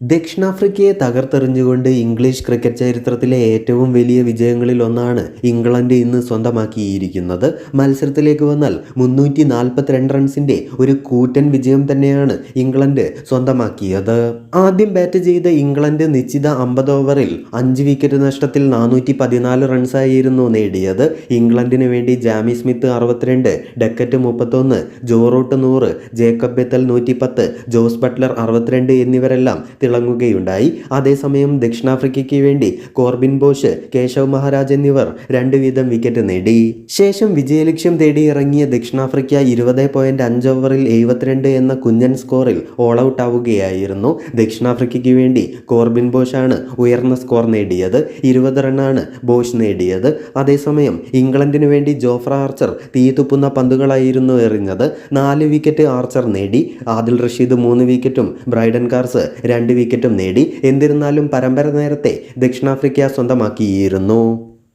ദക്ഷിണാഫ്രിക്കയെ തകർത്തെറിഞ്ഞുകൊണ്ട് English cricket ചരിത്രത്തിലെ ഏറ്റവും വലിയ വിജയങ്ങളിൽ ഒന്നാണ് ഇംഗ്ലണ്ട് ഇന്ന് സ്വന്തമാക്കിയിരിക്കുന്നത്. മത്സരത്തിലേക്ക് വന്നാൽ മുന്നൂറ്റി നാൽപ്പത്തിരണ്ട് റൺസിന്റെ ഒരു കൂറ്റൻ വിജയം തന്നെയാണ് ഇംഗ്ലണ്ട് സ്വന്തമാക്കിയത്. ആദ്യം ബാറ്റ് ചെയ്ത ഇംഗ്ലണ്ട് നിശ്ചിത അമ്പത് ഓവറിൽ അഞ്ച് വിക്കറ്റ് നഷ്ടത്തിൽ നാനൂറ്റി പതിനാല് റൺസായിരുന്നു നേടിയത്. ഇംഗ്ലണ്ടിന് വേണ്ടി ജാമി സ്മിത്ത് അറുപത്തിരണ്ട് ഡക്കറ്റ് മുപ്പത്തൊന്ന് ജോറൂട്ട് നൂറ് ജേക്കബ് ബെത്തൽ നൂറ്റിപ്പത്ത് ജോസ് ബട്ട്ലർ അറുപത്തിരണ്ട് എന്നിവരെല്ലാം തിളങ്ങുകയുണ്ടായി. അതേസമയം ദക്ഷിണാഫ്രിക്കയ്ക്ക് വേണ്ടി കോർബിൻ ബോഷ് കേശവ് മഹാരാജ് എന്നിവർ രണ്ട് വീതം വിക്കറ്റ് നേടി. ശേഷം വിജയലക്ഷ്യം തേടി ഇറങ്ങിയ ദക്ഷിണാഫ്രിക്ക ഇരുപത് പോയിന്റ് അഞ്ച് ഓവറിൽ എഴുപത്തിരണ്ട് എന്ന കുഞ്ഞൻ സ്കോറിൽ ഓൾ ഔട്ട് ആവുകയായിരുന്നു. ദക്ഷിണാഫ്രിക്കയ്ക്ക് വേണ്ടി കോർബിൻ ബോഷാണ് ഉയർന്ന സ്കോർ നേടിയത്. ഇരുപത് റണ്ണാണ് ബോഷ് നേടിയത്. അതേസമയം ഇംഗ്ലണ്ടിന് വേണ്ടി ജോഫ്ര ആർച്ചർ തീതുപ്പുന്ന പന്തുകളായിരുന്നു എറിഞ്ഞത്. നാല് വിക്കറ്റ് ആർച്ചർ നേടി. ആദിൽ റഷീദ് മൂന്ന് വിക്കറ്റും ബ്രൈഡൻ കാർസ് രണ്ട് വിക്കറ്റും നേടി. എന്നിരുന്നാലും പരമ്പര നേരത്തെ ദക്ഷിണാഫ്രിക്ക സ്വന്തമാക്കിയിരുന്നു.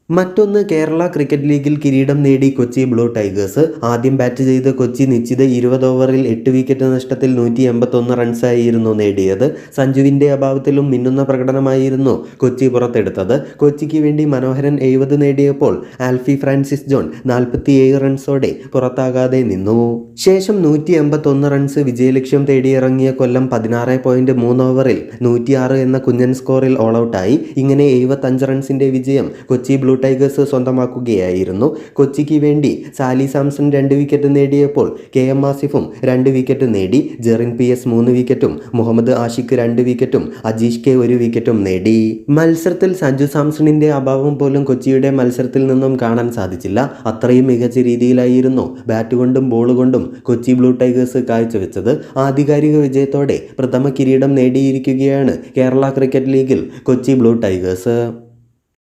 മറ്റൊന്ന് കേരള ക്രിക്കറ്റ് ലീഗിൽ കിരീടം നേടി കൊച്ചി ബ്ലൂ ടൈഗേഴ്സ്. ആദ്യം ബാറ്റ് ചെയ്ത കൊച്ചി നിശ്ചിത ഇരുപത് ഓവറിൽ എട്ട് വിക്കറ്റ് നഷ്ടത്തിൽ നൂറ്റി എൺപത്തൊന്ന് റൺസായിരുന്നു നേടിയത്. സഞ്ജുവിന്റെ അഭാവത്തിലും മിന്നുന്ന പ്രകടനമായിരുന്നു കൊച്ചി പുറത്തെടുത്തത്. കൊച്ചിക്ക് വേണ്ടി മനോഹരൻ എഴുപത് നേടിയപ്പോൾ ആൽഫി ഫ്രാൻസിസ് ജോൺ നാൽപ്പത്തിയേഴ് റൺസോടെ പുറത്താകാതെ നിന്നു. ശേഷം നൂറ്റി എൺപത്തൊന്ന് റൺസ് വിജയലക്ഷ്യം തേടിയിറങ്ങിയ കൊല്ലം പതിനാറ് പോയിന്റ് മൂന്ന് ഓവറിൽ നൂറ്റിയാറ് എന്ന കുഞ്ഞൻ സ്കോറിൽ ഓൾ ഔട്ടായി ഇങ്ങനെ എഴുപത്തഞ്ച് റൺസിന്റെ വിജയം കൊച്ചി ബ്ലൂ ടൈഗേഴ്സ് സ്വന്തമാക്കുകയായിരുന്നു. കൊച്ചിക്ക് വേണ്ടി സാലി സാംസൺ രണ്ട് വിക്കറ്റ് നേടിയപ്പോൾ കെ എം ആസിഫും രണ്ട് വിക്കറ്റ് നേടി. ജെറിൻ പി എസ് മൂന്ന് വിക്കറ്റും മുഹമ്മദ് ആഷിഖ് രണ്ട് വിക്കറ്റും അജീഷ് കെ ഒരു വിക്കറ്റും നേടി. മത്സരത്തിൽ സഞ്ജു സാംസണിന്റെ അഭാവം പോലും കൊച്ചിയുടെ മത്സരത്തിൽ നിന്നും കാണാൻ സാധിച്ചില്ല. അത്രയും മികച്ച രീതിയിലായിരുന്നു ബാറ്റ് കൊണ്ടും ബോൾ കൊണ്ടും കൊച്ചി ബ്ലൂ ടൈഗേഴ്സ് കാഴ്ചവെച്ചത്. ആധികാരിക വിജയത്തോടെ പ്രഥമ കിരീടം നേടിയിരിക്കുകയാണ് കേരള ക്രിക്കറ്റ് ലീഗിൽ കൊച്ചി ബ്ലൂ ടൈഗേഴ്സ്.